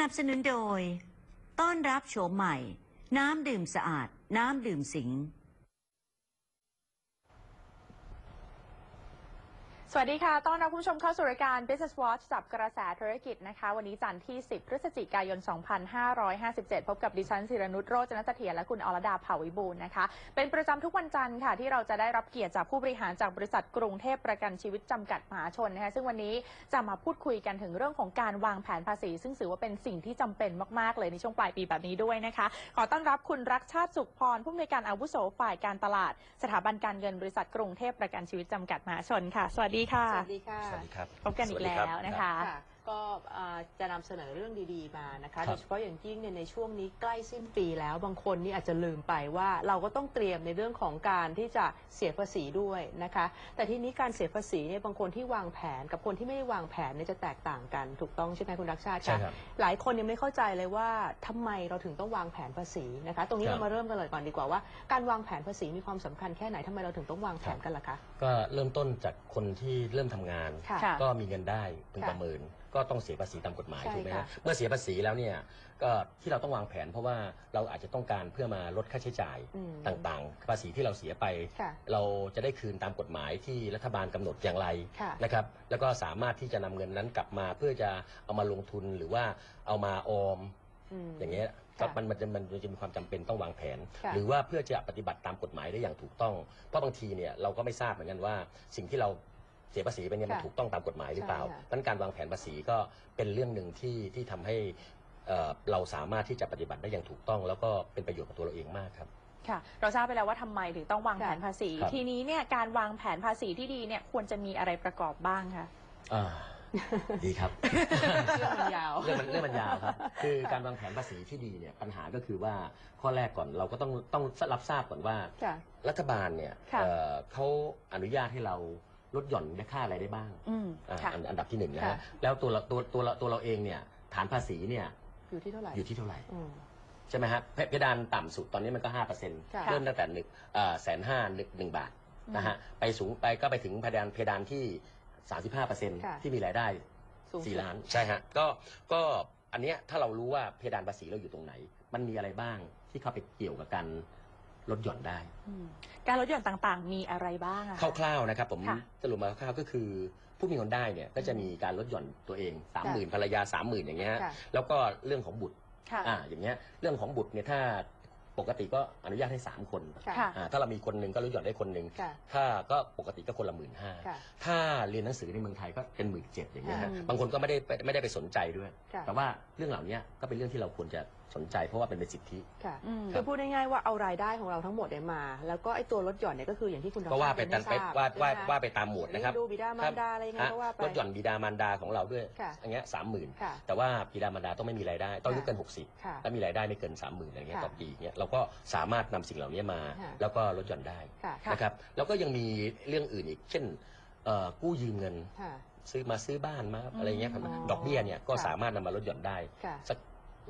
นับสนุนโดย ต้อนรับโฉมใหม่ น้ำดื่มสะอาด น้ำดื่มสิง สวัสดีค่ะ ต้อนรับคุณผู้ชมเข้าสู่รายการ Business Watch จับกระแสธุรกิจนะคะ วันนี้จันทร์ที่ 10 พฤศจิกายน 2557 พบกับดิฉันศิรนุชโรจนเสถียรและคุณอรดาเผ่าวิบูลนะคะ เป็นประจำทุกวันจันทร์ค่ะ ที่เราจะได้รับเกียรติจากผู้บริหารจากบริษัทกรุงเทพประกันชีวิตจำกัดมหาชนนะคะ ซึ่งวันนี้จะมาพูดคุยกันถึงเรื่องของการวางแผนภาษี ซึ่งถือว่าเป็นสิ่งที่จำเป็นมากๆ เลยในช่วงปลายปีแบบนี้ด้วยนะคะ ขอต้อนรับคุณรักชาติสุขพรผู้อำนวยการอาวุโสฝ่ายการตลาด สถาบันการเงินบริษัทกรุงเทพประกันชีวิตจำกัดมหาชนค่ะ สวัสดีค่ะ สวัสดีค่ะ สวัสดีครับ พบกันอีกแล้วนะคะ ค่ะ ก็เอ่อจะนำเสนอเรื่องดีๆมานะคะครับ โดยเฉพาะอย่างยิ่งเนี่ยในช่วงนี้ใกล้สิ้นปีแล้วบางคนนี่อาจจะลืมไปว่าเราก็ต้องเตรียมในเรื่องของการที่จะเสียภาษีด้วยนะคะ แต่ทีนี้การเสียภาษีเนี่ยบางคนที่วางแผนกับคนที่ไม่ได้วางแผนเนี่ยจะแตกต่างกันถูกต้องใช่ไหมคุณรักชาติใช่คะครับ หลายคนยังไม่เข้าใจเลยว่าทำไมเราถึงต้องวางแผนภาษีนะคะ ตรงนี้ครับ เรามาเริ่มกันเลยก่อนดีกว่าว่า การวางแผนภาษีมีความสำคัญแค่ไหนทำไมเราถึงต้องวางแผนกันล่ะคะ ก็เริ่มต้นจากคนที่เริ่มทำงาน ค่ะค่ะก็มีเงินได้พึงค่ะ ประเมิน ก็ต้องเสียภาษีตามกฎหมายใช่ถูกไหมค่ะฮะเมื่อเสียภาษีแล้วเนี่ยก็ที่เราต้องวางแผน เพราะว่าเราอาจจะต้องการเพื่อมาลดค่าใช้จ่ายอืมต่างๆ ภาษีที่เราเสียไป ค่ะ เราจะได้คืนตามกฎหมายที่รัฐบาลกำหนดอย่างไรค่ะ นะครับ แล้วก็สามารถที่จะนำเงินนั้นกลับมาเพื่อจะเอามาลงทุนหรือว่าเอามาออม ม อย่างเงี้ยค่ะก็มันมันจะมันมันจะมีความจำเป็นต้องวางแผน ค่ะหรือว่าเพื่อจะปฏิบัติตามกฎหมายได้อย่างถูกต้อง เพราะบางทีเนี่ยเราก็ไม่ทราบเหมือนกันว่าสิ่งที่เรา เสียภาษีไปเนี่ยมันค่ะถูกต้องตามกฎหมายหรือเปล่าใช่ค่ะ ดังนั้นการวางแผนภาษีก็เป็นเรื่องหนึ่งที่ที่ทำให้เอ่อเราสามารถที่จะปฏิบัติได้อย่างถูกต้อง แล้วก็เป็นประโยชน์กับตัวเราเองมากครับ ค่ะ เราทราบไปแล้วว่าทำไมถึงต้องวางแผนภาษี ครับ ทีนี้เนี่ยการวางแผนภาษีที่ดีเนี่ยควรจะมีอะไรประกอบบ้างคะ อ่าดีครับ เรื่องมันยาว เรื่องมันเรื่องมันยาวครับ คือการวางแผนภาษีที่ดีเนี่ยปัญหาก็คือว่าข้อแรกก่อนเราก็ต้องต้องรับทราบก่อนว่า ค่ะ รัฐบาลเนี่ยค่ะ เอ่อเขาอนุญาตให้เรา ลดหย่อนได้ค่าอะไรได้บ้างอืมอะค่ะ อันอันดับที่หนึ่งนะค่ะ ฮะแล้วตัวเราตัวตัวเราตัวเราเองเนี่ยฐานภาษีเนี่ยอยู่ที่เท่าไหร่อยู่ที่เท่าไหร่ อืม ใช่ไหมฮะเพเพดานต่ำสุดตอนนี้มันก็ห้าเปอร์เซ็นต์ค่ะ เริ่มตั้งแต่หนึ่งแสนห้าหนึ่งหนึ่งบาทนะฮะไปสูงไปก็ไปถึงเพดานเพดานที่สามสิบห้าเปอร์เซ็นต์ค่ะ ที่มีรายได้สูงสุดสี่ล้านใช่ฮะก็ก็อันเนี้ยถ้าเรารู้ว่าเพดานภาษีเราอยู่ตรงไหน มันมีอะไรบ้างที่เข้าไปเกี่ยวกับการ ลดหย่อนได้อืมการลดหย่อนต่างๆ มีอะไรบ้างอะคะ คร่าวๆนะครับผมค่ะสรุปมาคร่าวๆก็คือ ผู้มีเงินได้เนี่ยก็จะมีการลดหย่อนตัวเองสามหมื่นภรรยาสามหมื่นอย่างเงี้ยฮะค่ะ แล้วก็เรื่องของบุตรค่ะ อ่าอย่างเงี้ยเรื่องของบุตรเนี่ยถ้าปกติก็อนุญาตให้สามคนค่ะค่ะอ่าถ้าเรามีคนหนึ่งก็ลดหย่อนได้คนหนึ่งค่ะ ถ้าก็ปกติก็คนละหมื่นห้าค่ะ ถ้าเรียนหนังสือในเมืองไทยก็เป็นหมื่นเจ็ดอย่างเงี้ยฮะอืม บางคนก็ไม่ได้ไปไม่ได้ไปสนใจด้วย ค่ะ แต่ว่าเรื่องเหล่านี้ก็เป็นเรื่องที่เราควรจะสนใจเพราะว่าเป็นเป็นสิทธิ ค่ะอืม คือพูดง่ายๆว่าเอารายได้ของเราทั้งหมดเนี่ยมา แล้วก็ไอ้ตัวลดหย่อนเนี่ยก็คืออย่างที่คุณก็ว่าไปตามไปทรบว่าว่าใช่ไหมว่าไปตามหมวดนะครับดูบิดามารดาอะไรยังไงก็ว่าไป ลดหย่อนบิดามารดาของเราด้วยค่ะอย่างเงี้ยสามหมื่นค่ะแต่ว่าบิดามารดาต้องไม่มีรายได้ ต้องอายุเกิน ค่ะ60 และมีรายได้ไม่เกิน 30,000อะไรเงี้ยค่ะต่อปีเงี้ยเราก็สามารถนำสิ่งเหล่านี้มา ค่ะ แล้วก็ลดหย่อนได้ค่ะค่ะนะครับแล้วก็ยังมีเรื่องอื่นอีก เช่นเอ่อกู้ยืมเงินค่ะ ซื้อมาซื้อบ้านมาอืมอะไรเงี้ยครับอ๋อดอกเบี้ยเนี่ยก็ค่ะ สามารถนำมาลดหย่อนได้ ค่ะ สัก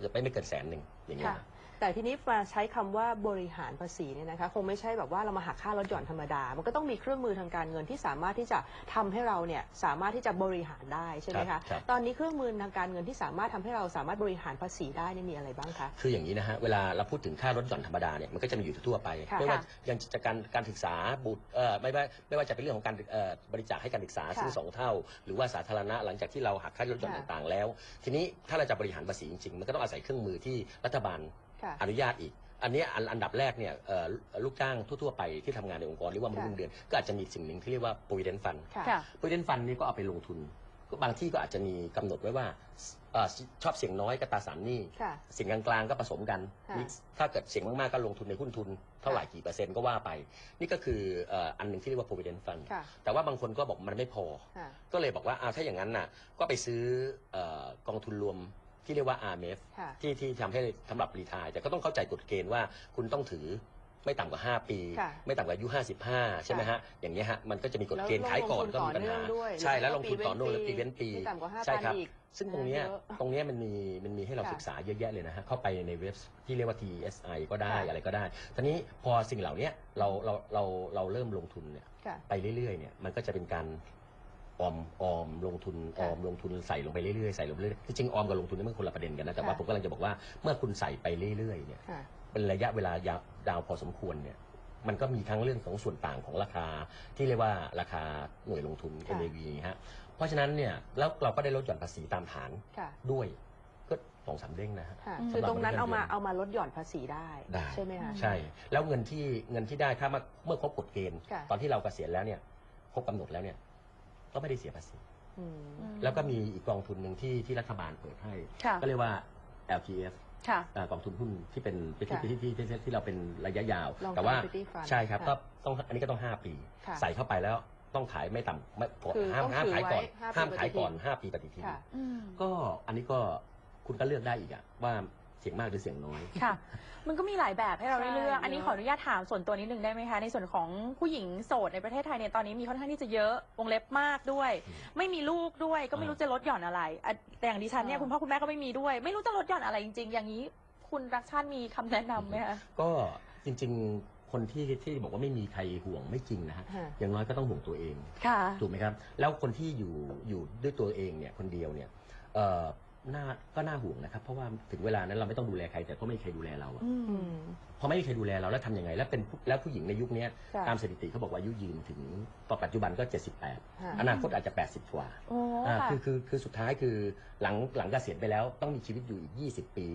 จะไปไม่เกินแสนหนึ่งอย่างเงี้ย แต่ทีนี้มาใช้คำว่าบริหารภาษีเนี่ยนะคะคงไม่ใช่แบบว่าเรามาหักค่าลดหย่อนธรรมดา มันก็ต้องมีเครื่องมือทางการเงินที่สามารถที่จะทำให้เราเนี่ยสามารถที่จะบริหารได้ใช่ไหมครัคะบครับ ตอนนี้เครื่องมือทางการเงินที่สามารถทำให้เราสามารถบริหารภาษีได้เนี่ยมีอะไรบ้างคะ คืออย่างนี้นะฮะ เวลาเราพูดถึงค่าลดหย่อนธรรมดาเนี่ย มันก็จะมีอยู่ทั่วๆไป ค่ะไม่ว่าค่ะยังจะการการศึกษาบุตรเอ่อไม่ว่าไม่ว่าจะเป็นเรื่องของการเอ่อบริจาคให้การศึกษาค่ะซึ่งสองเท่า หรือว่าสาธารณะหลังจากที่เราหักค่าลดหย่อนค่ะต่างๆแล้ว ทีนี้ถ้าเราจะบริหารภาษีจริงๆ มันก็ต้องอาศัยเครื่องมือที่รัฐบาล ค่ะ อนุญาตอีก อันเนี้ยอันอันดับแรกเนี่ยเอ่อลูกจ้างทั่วๆไปที่ทำงานในองค์กรหรือว่ามนุษย์ค่ะเงินเดือน ก็อาจจะมีสิ่งหนึ่งที่เรียกว่า provident fund ค่ะ ค่ะ provident fund นี่ก็เอาไปลงทุน ก็บางที่ก็อาจจะมีกำหนดไว้ว่าเอ่อชอบเสี่ยงน้อยก็ตราสารหนี้ ค่ะ เสียงกลางๆก็ผสมกันค่ะนี่ถ้าเกิดเสียงมากๆก็ลงทุนในหุ้นทุน เท่าไหร่กี่เปอร์เซ็นต์ก็ว่าไป นี่ก็คือเอ่ออันหนึ่งที่เรียกว่า provident fund ค่ะแต่ว่าบางคนก็บอกมันไม่พอ ค่ะ ก็เลยบอกว่าอ่าถ้าอย่างนั้นน่ะ ก็ไปซื้อเอ่อกองทุนรวม ที่เรียกว่า RMF ค่ะ ที่ที่ทำให้สำหรับรีทายแต่ก็ต้องเข้าใจกฎเกณฑ์ว่าคุณต้องถือไม่ต่ำกว่า 5 ปี ค่ะไม่ต่ำกว่าอายุ 55 ใช่ไหมฮะ อย่างเงี้ยฮะ มันก็จะมีกฎเกณฑ์แล้วขายก่อนลงทุนก็มีปัญหาต่อเนื่องด้วยใช่แล้วหรือลงทุนต่อเนื่องหรือปีปีเว้เว้นนปีปีไม่ต่ำกว่า5,000ใช่ครับอีกซึ่งตรงเนี้ยเยอะตรงเนี้ยมันมีมันมีให้เราค่ะศึกษาเยอะแยะเลยนะฮะ เข้าไปในเว็บที่เรียกว่า TSI ก็ได้ค่ะ อะไรก็ได้ทีนี้พอสิ่งเหล่าเนี้ยเราเราเราเราเริ่มลงทุนเนี่ยค่ะ ไปเรื่อยๆเนี่ยมันก็จะเป็นการ ออมออมลงทุนออมลงทุนใส่ลงไปเรื่อยๆใส่ลงไปเรื่อยๆจริงๆออมกับลงทุนนี่มันคนละประเด็นกันนะแต่ว่าค่ะ ผมกำลังจะบอกว่าเมื่อคุณใส่ไปเรื่อยๆเนี่ยค่ะ เป็นระยะเวลายาวยาวพอสมควรเนี่ยมันก็มีทั้งเรื่องของส่วนต่างของราคาที่เรียกว่าราคาหน่วยลงทุน ค่ะ NAV ฮะเพราะฉะนั้นเนี่ยแล้วเราก็ได้ลดหย่อนภาษีตามฐานค่ะด้วยก็สองสามเด้งนะฮะ ค่ะอืมคือตรงนั้นเอามาสำหรับเอามาลดหย่อนภาษีได้ ได้ ใช่ไหมคะ ใช่ แล้วเงินที่เงินที่ได้ถ้ามาเมื่อครบกฎเกณฑ์ ค่ะ ตอนที่เราเกษียณแล้วเนี่ยครบกำหนดแล้วเนี่ย ก็ไม่ได้เสียภาษี อืม แล้วก็มีอีกกองทุนหนึ่งที่ที่รัฐบาลเปิดให้ ค่ะ ก็เรียกว่า LTF ค่ะอ่ากองทุนหุ้นที่เป็นที่ค่ะที่ที่ที่ที่เราเป็นระยะยาว Long แต่ว่า term equity fund ใช่ครับค่ะก็ต้องอันนี้ก็ต้อง 5 ปี ค่ะใส่เข้าไปแล้วต้องขายไม่ต่ำไม่ก่อนคือห้ามต้องห้ามถือขายก่อน ไว้ห้าปีห้ามขายก่อน ปฏิทินห้าปีปฏิทินค่ะ อืม ก็อันนี้ก็คุณก็เลือกได้อีกอะว่า เสียงมากหรือเสียงน้อย ค่ะ มันก็มีหลายแบบให้เราได้เลือก ใช่อันนี้เยอะ ขออนุญาตถามส่วนตัวนิดนึงได้ไหมคะ ในส่วนของผู้หญิงโสดในประเทศไทยเนี่ยตอนนี้มีค่อนข้างที่จะเยอะ วงเล็บมากด้วย อืมไม่มีลูกด้วย ก็ไม่รู้จะลดหย่อนอะไรอะแต่อย่างดิฉันเนี่ยอ่าคุณพ่อคุณแม่ก็ไม่มีด้วย ไม่รู้จะลดหย่อนอะไรจริง ๆ อย่างนี้คุณรักชาติมีคำแนะนำไหมคะ ก็จริงๆคนที่ที่บอกว่าไม่มีใครห่วงไม่จริงนะฮะค่ะอย่างน้อยก็ต้องห่วงตัวเอง ค่ะ ถูกไหมครับ แล้วคนที่อยู่อยู่ด้วยตัวเองเนี่ยคนเดียวเนี่ยเอ่อ น่าก็น่าห่วงนะครับ เพราะว่าถึงเวลานั้นเราไม่ต้องดูแลใคร แต่ก็ไม่มีใครดูแลเราอะอือืมมพอไม่มีใครดูแลเราแล้วทำยังไง แล้วเป็นผู้แล้วผู้หญิงในยุคเนี้ยค่ะ ตามสถิติเขาบอกว่าอายุยืนถึงตอนปัจจุบันก็ค่ะ78อนาคตอาจจะ 80 กว่าโอ้อ่าค่ะ คือคือคือสุดท้ายคือหลังหลังเกษียณไปแล้วต้องมีชีวิตอยู่อีก 20 ปี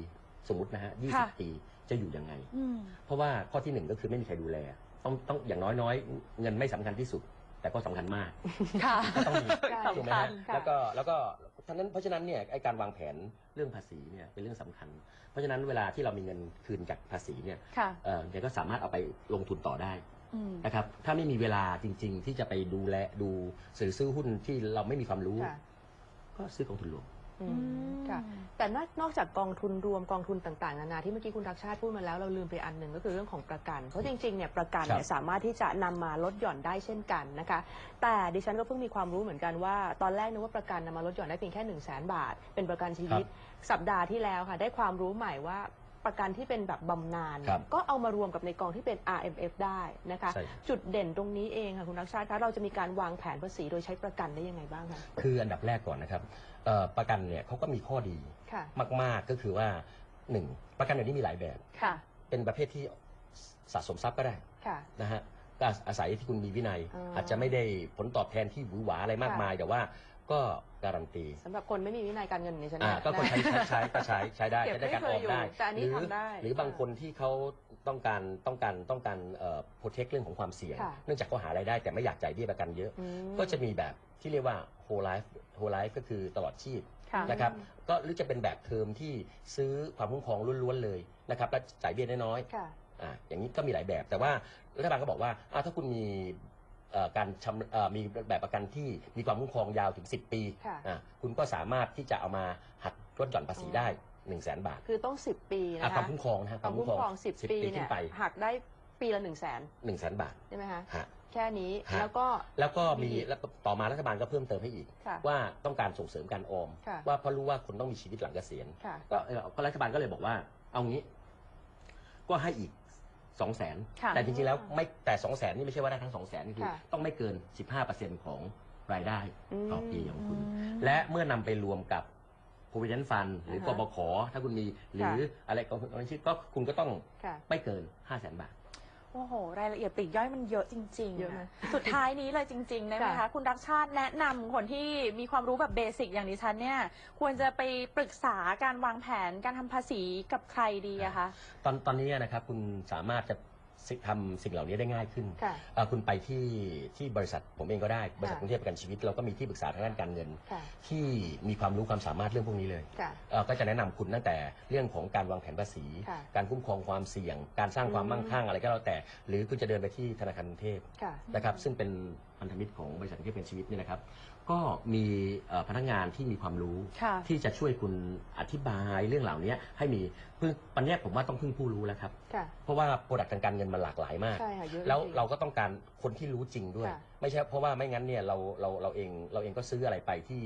สมมตินะฮะค่ะ 20 ปีจะอยู่ยังไง อืม เพราะว่าข้อที่หนึ่งก็คือไม่มีใครดูแล ต้องต้องอย่างน้อยน้อยเงินไม่สำคัญที่สุด แต่ก็สำคัญมาก ค่ะ ก็ต้องมีใช่ถูกไหมสำคัฮะญค่ะ แล้วก็แล้วก็ ทั้งนั้นเพราะฉะนั้นเนี่ยไอการวางแผนเรื่องภาษีเนี่ยเป็นเรื่องสำคัญ เพราะฉะนั้นเวลาที่เรามีเงินคืนจากภาษีเนี่ยค่ะ เอ่อเนี่ยก็สามารถเอาไปลงทุนต่อได้อืม นะครับถ้าไม่มีเวลาจริง ๆ ที่จะไปดูแลดูซื้อซื้อหุ้นที่เราไม่มีความรู้ ค่ะ ก็ซื้อกองทุนรวม อืมค่ะ แต่นอกนอกจากกองทุนรวมกองทุนต่างๆนานาที่เมื่อกี้คุณรักชาติพูดมาแล้วเราลืมไปอันหนึ่งก็คือเรื่องของประกัน เพราะจริงๆเนี่ยประกันเนี่ยครับสามารถที่จะนำมาลดหย่อนได้เช่นกันนะคะ แต่ดิฉันก็เพิ่งมีความรู้เหมือนกันว่า ตอนแรกนึกว่าประกันนำมาลดหย่อนได้เพียงแค่1นึ่งแสนบาท เป็นประกันชีวิต สัปดาห์ที่แล้วค่ะ ได้ความรู้ใหม่ว่าประกันที่เป็นแบบบำนาญครับก็เอามารวมกับในกองที่เป็น RMF ได้นะคะ ใช่ จุดเด่นตรงนี้เองค่ะคุณรักชาติคะเราจะมีการวางแผนภาษีโดยใช้ประกันได้ยังไงบ้างคะ คืออันดับแรกก่อนนะครับ เอ่อประกันเนี่ยเขาก็มีข้อดีค่ะ มาก ๆ ก็คือว่าหนึ่งประกันเดี๋ยวนี้มีหลายแบบ ค่ะ เป็นประเภทที่สะสมทรัพย์ก็ได้ค่ะ นะฮะก็อาศัยที่คุณมีวินัยอ่าอาจจะไม่ได้ผลตอบแทนที่หวือหวาอะไรมากค่ะมาย แต่ว่าก็การันตีสำหรับคนไม่มีวินัยการเงินในฉันอ่าเนี่ยก็คนใช้นะใช้ใช้ก็ใช้ใช้ได้เก็บใช้ได้การไม่อเคอยมได้อยู่แต่อันนี้หรืทำได้ หรือบางคนที่เขาต้องการต้องการต้องการเอ่อ protect เรื่องของความเสี่ยง ค่ะ เนื่องจากเขาหารายได้แต่ไม่อยากจ่ายเบี้ยประกันเยอะ อืมก็จะมีแบบ ที่เรียกว่า whole life whole life ก็คือตลอดชีพค่ะนะครับก็หรือจะเป็นแบบเทอมที่ซื้อความคุ้มครองล้วนๆเลยนะครับแล้วจ่ายเบี้ยน้อยๆ ค่ะ อ่าอย่างนี้ก็มีหลายแบบแต่ว่ารัฐบาลก็บอกว่าอ่าถ้าคุณมีเอ่อการชำเอ่อมีแบบประกันที่มีความคุ้มครองยาวถึง 10 ปีค่ะ อ่าคุณก็สามารถที่จะเอามาหักลดหย่อนภาษีได้ 1 0 0 0 0แบาทคือต้อง 10 ปีอ่านะควาคะมคุ้มครองนะฮะความคุ้มครอง 10ปีขึ้เนี่ยนไป หักได้ ปีละ1นึ่งแสน1 0 0 0 0แบาทใช่ไหมคะฮะ แค่นี้ฮะ แล้วก็ แล้วก็มีมีอีกแล้วก็ต่อมารัฐบาลก็เพิ่มเติมให้อีก ค่ะว่าต้องการส่งเสริมการออม ค่ะ ว่าเพราะรู้ว่าคนต้องมีชีวิตหลังเกษียณค่ะ ก็เอ่อก็รัฐบาลก็เลยบอกว่า เอางี้ ก็ให้อีกสองแสนค่ะแต่จริงๆแล้วไม่แต่สองแสนนี่ไม่ใช่ว่าได้ทั้งสองแสนคือค่ะ ต้องไม่เกิน15%ของรายได้ ต่อปีของคุณอืมและเมื่อนำไปรวมกับ provident fund หรืออ่ากฮะ บขถ้าคุณมีหรืออะไรกองทุนอาชีพก็คุณก็ต้องค่ะ ไม่เกิน 5 0 0 0 0 0 บาท โอ้โห รายละเอียดปลีกย่อยมันเยอะจริงๆเยอะไหม สุดท้ายนี้เลยจริงๆได้ไหมคะ ค่ะ คุณรักชาติแนะนำคนที่มีความรู้แบบเบสิกอย่างดิฉันเนี่ย ควรจะไปปรึกษาการวางแผนการทำภาษีกับใครดีอะคะ ตอนตอนนี้นะครับคุณสามารถจะสิ ทำสิ่งเหล่านี้ได้ง่ายขึ้นค่ะเอ่อคุณไปที่ที่บริษัทผมเองก็ได้บริษัทค่ะกรุงเทพประกันชีวิตเราก็มีที่ปรึกษาทางด้านการเงิน ค่ะที่มีความรู้ความสามารถเรื่องพวกนี้เลยค่ะ เอ่อก็จะแนะนำคุณตั้งแต่เรื่องของการวางแผนภาษี ค่ะการคุ้มครองความเสี่ยง การสร้างความอืม มั่งคั่งอะไรก็แล้วแต่ หรือคุณจะเดินไปที่ธนาคารกรุงเทพ ค่ะ นะครับซึ่งเป็นพันธมิตรของบริษัทกรุงเทพประกันชีวิตเนี่ยนะครับ ก็มีเอ่อพนักงานที่มีความรู้ ค่ะ ที่จะช่วยคุณอธิบายเรื่องเหล่านี้ให้มีพึ่งปันนี้ผมว่าต้องพึ่งผู้รู้แล้วครับ ค่ะ เพราะว่าโปรดักต์ทางการเงินมันหลากหลายมาก ใช่ค่ะเยอะแล้วจงๆ เราก็ต้องการคนที่รู้จริงด้วย ค่ะ ไม่ใช่เพราะว่าไม่งั้นเนี่ยเราเราเราเองเราเองก็ซื้ออะไรไปที่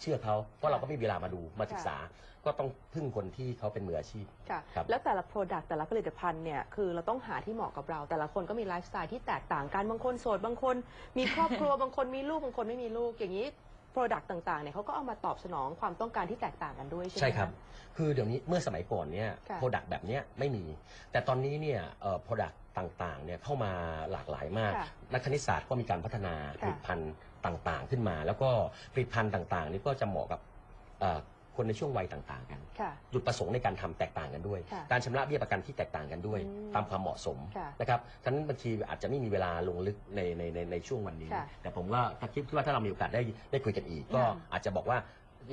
เชื่อเขาเพราะเราก็ไม่มีเวลามาดูมาศึกษา ก็ต้องพึ่งคนที่เขาเป็นมืออาชีพ ค่ะ ครับแล้วแต่ละ Product แต่ละผลิตภัณฑ์เนี่ยคือเราต้องหาที่เหมาะกับเรา แต่ละคนก็มีไลฟ์สไตล์ที่แตกต่างกันบางคนโสดบางคน มีครอบครัว บางคนมีลูกบางคนไม่มีลูกอย่างนี้ Product ต่างๆเนี่ยเขาก็เอามาตอบสนองความต้องการที่แตกต่างกันด้วยใช่ไหม ใช่ครับะคือเดี๋ยวนี้เมื่อสมัยก่อนเนี่ยค่ะ โปรดักต์แบบเนี้ยไม่มี แต่ตอนนี้เนี่ยโปรดักต์ ต่างๆเนี่ยเข้ามาหลากหลายมาก ค่ะนักคณิตศาสตร์ก็มีการพัฒนาผค่ะ ลิตภัณฑ์ต่างๆ ขึ้นมา แล้วก็ผลิตภัณฑ์ต่างๆนี่ก็จะเหมาะกับเอ่อคนในช่วงวัยต่างๆ กัน ค่ะ จุดประสงค์ในการทำแตกต่างกันด้วย ค่ะการชำระเบี้ยประกันที่แตกต่างกันด้วย อืมตามความเหมาะสมค่ะนะครับฉะนั้นบางทีอาจจะไม่มีเวลาลงลึกในในในในช่วงวันนี้ ค่ะแต่ผมว่าถ้าคิดว่าถ้าเรามีโอกาสได้ได้คุยกันอีก ก็ค่ะอาจจะบอกว่า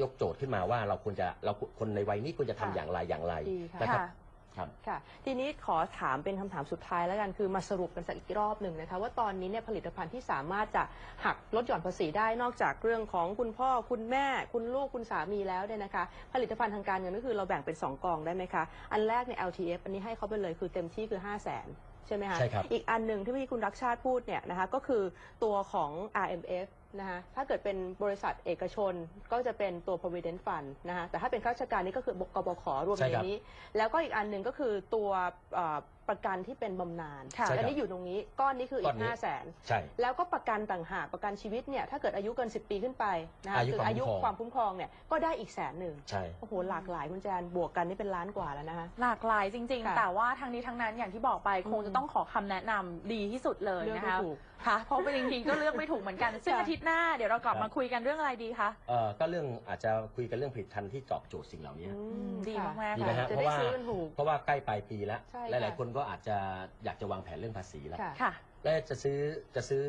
ยกโจทย์ขึ้นมาว่าเราควรจะเราคนในวัยนี้ควรจะทำค่ะ อย่างไรอย่างไรดีค่ะ นะครับ ค่ะ ครับ ค่ะ ทีนี้ขอถามเป็นคำถามสุดท้ายแล้วกันคือมาสรุปกันสักอีกรอบหนึ่งนะคะว่าตอนนี้เนี่ยผลิตภัณฑ์ที่สามารถจะหักลดหย่อนภาษีได้นอกจากเรื่องของคุณพ่อคุณแม่ คุณลูกคุณสามีแล้วเนี่ยนะคะ ผลิตภัณฑ์ทางการเงินก็คือเราแบ่งเป็น 2 กองได้ไหมคะ อันแรกเนี่ย LTF อันนี้ให้เขาไปเลยคือเต็มที่คือ 5 0 0 0 0นใช่ไหมคะ ใช่ครับ อีกอันหนึ่งที่พี่คุณรักชาติพูดเนี่ยนะคะก็คือตัวของ RMF นะคะถ้าเกิดเป็นบริษัทเอกชนก็จะเป็นตัว provident fund นะคะแต่ถ้าเป็นข้าราชการนี่ก็คือกบขรวมใช่ในครับนี้ แล้วก็อีกอันหนึ่งก็คือตัวเอ่อประกันที่เป็นบำนาญค่ะใช่ครับอันนี้อยู่ตรงนี้ก้อนนี้คืออีก้อนกนี้ห้าแสนใช่แล้วก็ประกันต่างหากประกันชีวิตเนี่ยถ้าเกิดอายุเกิน 10 ปีขึ้นไปนะคะอายุคือความอายุคุ้มครองความคุ้มครองเนี่ยก็ได้อีกแสนหนึ่งใช่โอ้โหหลากหลายคุณแจนบวกกันนี่เป็นล้านกว่าแล้วนะคะหลากหลายจริงค่ะๆแต่ว่าทั้งนี้ทั้งนั้นอย่างที่บอกไปคงจะต้องขอคำแนะนำดีที่สุดเลยเลือกนะไม่คะถูก ค่ะเพราะเป็นจริงๆก็เลือกไม่ถูกเหมือนกัน ซึ่งค่ะอาทิตย์หน้าเดี๋ยวเรากลับมาคุยกันเรื่องอะไรดีคะเอ่อก็เรื่องอาจจะคุยกันเรื่องผลิตภัณฑ์ที่ตอบโจทย์สิ่งเหล่านี้อืมดีค่ะ มากๆดีไหมฮะจะเพได้ราะว่าซื้อกันถูกเพราะว่าใกล้ปลายปีแล้ว ใช่หค่ะ ลายๆ คนก็อาจจะอยากจะวางแผนเรื่องภาษีแล้ว ค่ะ ค่ะ และจะซื้อจะซื้อ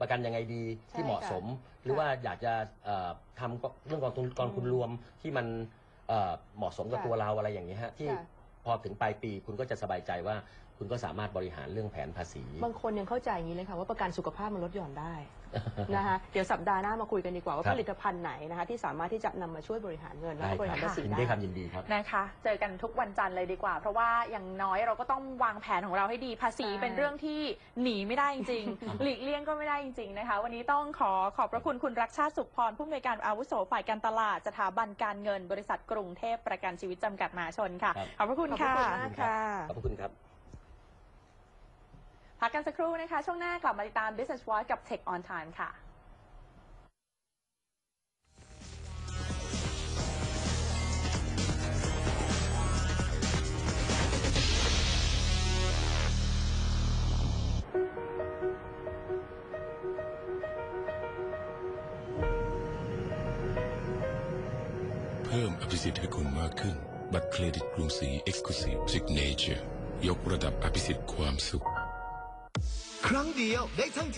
ประกันยังไงดีที่ใช่เหมาะสม หรือว่าอยากจะเอ่อทำเรื่องกองทุนกองทุนรวมที่มันเอ่อเหมาะสมกับค่ะตัวเราอะไรอย่างนี้ยฮะที่ค่ะ พอถึงปลายปีคุณก็จะสบายใจว่า คุณก็สามารถบริหารเรื่องแผนภาษี บางคนยังเข้าใจอย่างนี้เลยค่ะ ว่าประกันสุขภาพมันลดหย่อนได้ นะคะเดี๋ยวสัปดาห์หน้ามาคุยกันดีกว่าว่าครับ ผลิตภัณฑ์ไหนนะคะที่สามารถที่จะนำมาช่วยบริหารเงินและได้ก็บริคหารัรบภาษียินได้ ดีครับยินดีครับ นะคะ เจอกันทุกวันจันทร์เลยดีกว่า เพราะว่าอย่างน้อยเราก็ต้องวางแผนของเราให้ดี ภาษีใช่ เป็นเรื่องที่หนีไม่ได้จริงๆ หลีกเลี่ยงก็ไม่ได้จริงๆนะคะ วันนี้ต้องขอขอบพระคุณคุณรักชาติสุขพรผู้อำนวยการอาวุโสฝ่ายการตลาดสถาบันการเงิน บริษัทกรุงเทพประกันชีวิตจำกัดมหาชนค่ะ ครับ ขอบพระคุณขอบค่ะ คุณมากค่ะ ขอบพระคุณครับ พักกันสักครู่นะคะ ช่วงหน้ากลับมาติดตาม Business Watch กับ Tech on Time ค่ะเพิ่มอภิสิทธิ์ให้คุณมากขึ้น บัตรเครดิตกรุงศรี Exclusive Signature ยกระดับอภิสิทธิ์ความสุข ครั้งเดียวได้ทั้งที